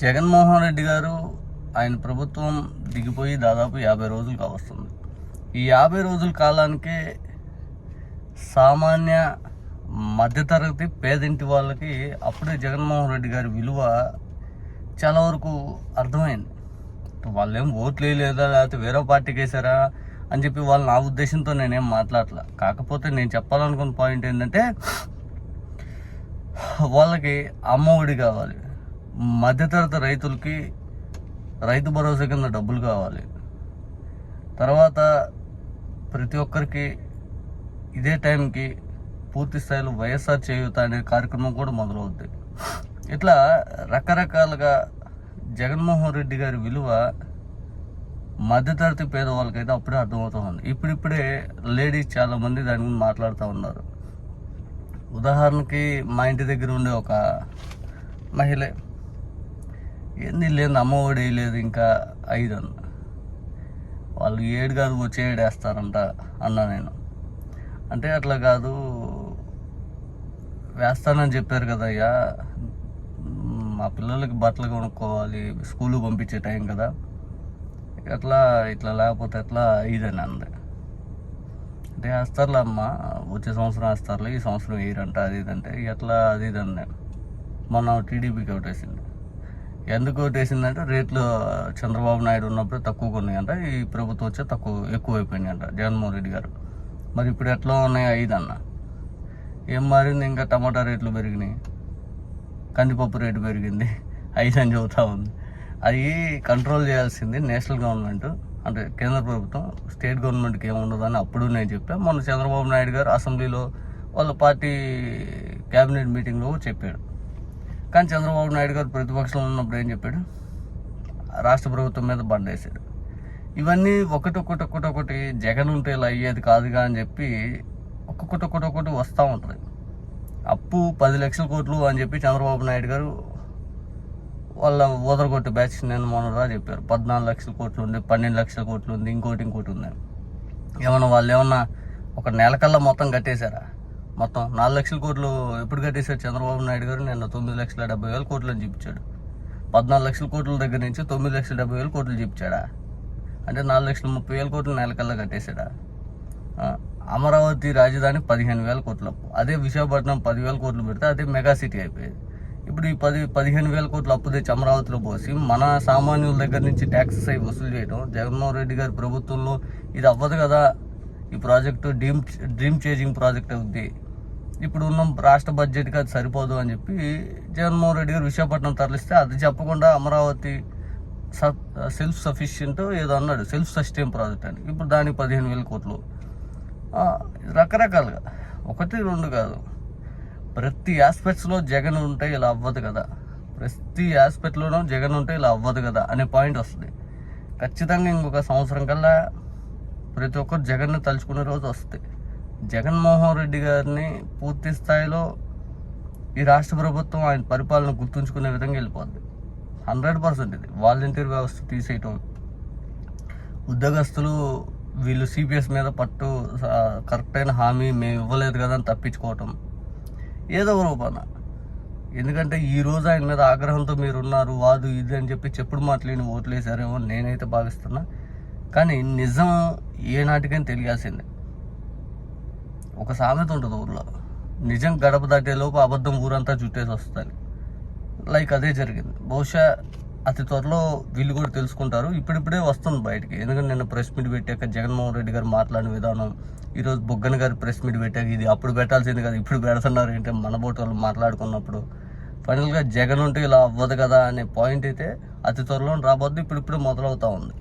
జగన్మోహన్ రెడ్డి గారు ఆయన ప్రభుత్వం దిగిపోయి దాదాపు యాభై రోజులు కావస్తుంది. ఈ యాభై రోజుల కాలానికే సామాన్య మధ్యతరగతి పేదింటి వాళ్ళకి అప్పుడే జగన్మోహన్ రెడ్డి గారి విలువ చాలా వరకు అర్థమైంది. వాళ్ళేం ఓట్లు వేయలేదా? లేకపోతే వేరే పార్టీకి వేసారా? అని చెప్పి వాళ్ళు నా ఉద్దేశంతో నేనేం మాట్లాడలే. కాకపోతే నేను చెప్పాలనుకున్న పాయింట్ ఏంటంటే వాళ్ళకి అమ్మ ఒడి కావాలి. మధ్యతరగతి రైతులకి రైతు భరోసా కింద డబ్బులు కావాలి. తర్వాత ప్రతి ఒక్కరికి ఇదే టైంకి పూర్తి స్థాయిలో వైఎస్ఆర్ చేయూత అనే కార్యక్రమం కూడా మొదలవుద్ది. ఇట్లా రకరకాలుగా జగన్మోహన్ రెడ్డి గారి విలువ మధ్యతరగతి పేదవాళ్ళకైతే అప్పుడే అర్థమవుతూ ఉంది ఇప్పుడిప్పుడే లేడీస్ చాలామంది దాని గురించి మాట్లాడుతూ ఉన్నారు. ఉదాహరణకి మా ఇంటి దగ్గర ఉండే ఒక మహిళ ఏంది లేదు అమ్మఒడి వేయలేదు ఇంకా ఐదు అన్న వాళ్ళు ఏడు కాదు వచ్చే ఏడు వేస్తారంట అన్నా నేను. అంటే అట్లా కాదు వేస్తానని చెప్పారు కదా మా పిల్లలకి బట్టలు కొనుక్కోవాలి స్కూల్కి పంపించే టైం కదా. ఎట్లా ఇట్లా లేకపోతే ఎట్లా ఇదని అంది. అంటే వేస్తారులే అమ్మ వచ్చే సంవత్సరం వేస్తారులే ఈ సంవత్సరం వేయరంట అది ఇది అంటే ఎట్లా అది ఇది నేను. మొన్న టీడీపీకి ఒకటేసింది ఎందుకు వేసిందంటే రేట్లు చంద్రబాబు నాయుడు ఉన్నప్పుడు తక్కువ కొన్నాయంట ఈ ప్రభుత్వం వచ్చే తక్కువ ఎక్కువ అయిపోయినాయంట జగన్మోహన్ రెడ్డి గారు. మరి ఇప్పుడు ఎట్లా ఉన్నాయి ఐదన్న? ఏం మారింది? ఇంకా టమాటా రేట్లు పెరిగినాయి. కందిపప్పు రేటు పెరిగింది. ఐదు అని చెబుతా ఉంది. అది కంట్రోల్ చేయాల్సింది నేషనల్ గవర్నమెంట్. అంటే కేంద్ర ప్రభుత్వం స్టేట్ గవర్నమెంట్కి ఏముండదని అప్పుడు నేను చెప్పా. మొన్న చంద్రబాబు నాయుడు గారు అసెంబ్లీలో వాళ్ళ పార్టీ క్యాబినెట్ మీటింగ్లో చెప్పాడు. కానీ చంద్రబాబు నాయుడు గారు ప్రతిపక్షంలో ఉన్నప్పుడు ఏం చెప్పాడు? రాష్ట్ర ప్రభుత్వం మీద బండేశాడు ఇవన్నీ ఒకటి ఒకటి ఒకటి ఒకటి జగన్ ఉంటే ఇలా అయ్యేది కాదుగా అని చెప్పి ఒక్కొక్కటి ఒక్కటి ఒకటి వస్తూ ఉంటుంది. అప్పు పది లక్షల కోట్లు అని చెప్పి చంద్రబాబు నాయుడు గారు వాళ్ళ ఓదరగొట్టు బ్యాచ్ నేను మొన్నరా చెప్పారు. పద్నాలుగు లక్షల కోట్లు ఉంది పన్నెండు లక్షల కోట్లు ఉంది ఇంకోటి ఇంకోటి ఉంది ఏమన్నా వాళ్ళు ఏమన్నా ఒక నెల కల్లా మొత్తం కట్టేశారా? మొత్తం నాలుగు లక్షల కోట్లు ఎప్పుడు కట్టేశారు చంద్రబాబు నాయుడు గారు నిన్న తొమ్మిది లక్షల డెబ్బై వేల కోట్లు అని చూపించాడు పద్నాలుగు లక్షల కోట్ల దగ్గర నుంచి తొమ్మిది లక్షల డెబ్బై వేల కోట్లు చూపించాడా అంటే నాలుగు లక్షల ముప్పై వేల కోట్లు నెలకల్లా కట్టేశాడా? అమరావతి రాజధాని పదిహేను వేల కోట్ల అప్పు. అదే విశాఖపట్నం పదివేల కోట్లు పెడితే అదే మెగా సిటీ అయిపోయేది. ఇప్పుడు ఈ పది పదిహేను వేల కోట్ల అప్పు తెచ్చి అమరావతిలో పోసి మన సామాన్యుల దగ్గర నుంచి ట్యాక్సెస్ అవి వసూలు చేయడం జగన్మోహన్ రెడ్డి గారి ప్రభుత్వంలో ఇది అవ్వదు కదా? ఈ project dream dream changing project అవుద్ది. ఇప్పుడు ఉన్న రాష్ట్ర బడ్జెట్కి అది సరిపోదు అని చెప్పి జగన్మోహన్ రెడ్డి గారు విశాఖపట్నం తరలిస్తే అది చెప్పకుండా అమరావతి సెల్ఫ్ సఫిషియంట్ ఏదో అన్నాడు సెల్ఫ్ సస్టైన్ ప్రాజెక్ట్ అని. ఇప్పుడు దానికి పదిహేను వేల కోట్లు. రకరకాలుగా. ఒకటి రెండు కాదు. ప్రతి ఆస్పెక్ట్స్లో జగన్ ఉంటే ఇలా అవ్వదు కదా. ప్రతి ఆస్పెక్ట్లోనూ జగన్ ఉంటే ఇలా అవ్వదు కదా అనే పాయింట్ వస్తుంది. ఖచ్చితంగా ఇంకొక సంవత్సరం కల్లా ప్రతి ఒక్కరు జగన్ను తలుచుకునే రోజు వస్తుంది. జగన్మోహన్ రెడ్డి గారిని పూర్తి స్థాయిలో ఈ రాష్ట్ర ప్రభుత్వం ఆయన పరిపాలన గుర్తుంచుకునే విధంగా వెళ్ళిపోద్ది. హండ్రెడ్ పర్సెంట్ ఇది. వాలంటీర్ వ్యవస్థ తీసేయటం. ఉద్యోగస్తులు వీళ్ళు సిపిఎస్ మీద పట్టు కరెక్ట్ అయిన హామీ మేము ఇవ్వలేదు కదా అని తప్పించుకోవటం. ఏదో ఒక రూపాన. ఎందుకంటే ఈ రోజు ఆయన మీద ఆగ్రహంతో మీరు ఉన్నారు వాదు ఇది అని చెప్పి చెప్పుడు మాట్లాడిన ఓట్లు వేసారేమో నేనైతే భావిస్తున్నా. కానీ నిజం ఏనాటికైనా తెలియాల్సిందే. ఒక సామెత ఉంటుంది ఊర్లో. నిజం గడప దాటేలోపు అబద్ధం ఊరంతా చుట్టేసి వస్తుంది. లైక్ అదే జరిగింది. బహుశా అతి త్వరలో వీళ్ళు కూడా తెలుసుకుంటారు. ఇప్పుడిప్పుడే వస్తుంది బయటికి. ఎందుకంటే నిన్న ప్రెస్ మీట్ పెట్టాక జగన్మోహన్ రెడ్డి గారు మాట్లాడిన విధానం ఈరోజు బొగ్గన గారు ప్రెస్ మీట్ పెట్టాక ఇది అప్పుడు పెట్టాల్సింది కదా ఇప్పుడు పెడుతున్నారు ఏంటంటే మన బోటు వాళ్ళు మాట్లాడుకున్నప్పుడు. ఫైనల్గా జగన్ ఉంటే ఇలా అవ్వదు కదా అనే పాయింట్ అయితే అతి త్వరలో రాబోద్ది ఇప్పుడిప్పుడే మొదలవుతూ ఉంది.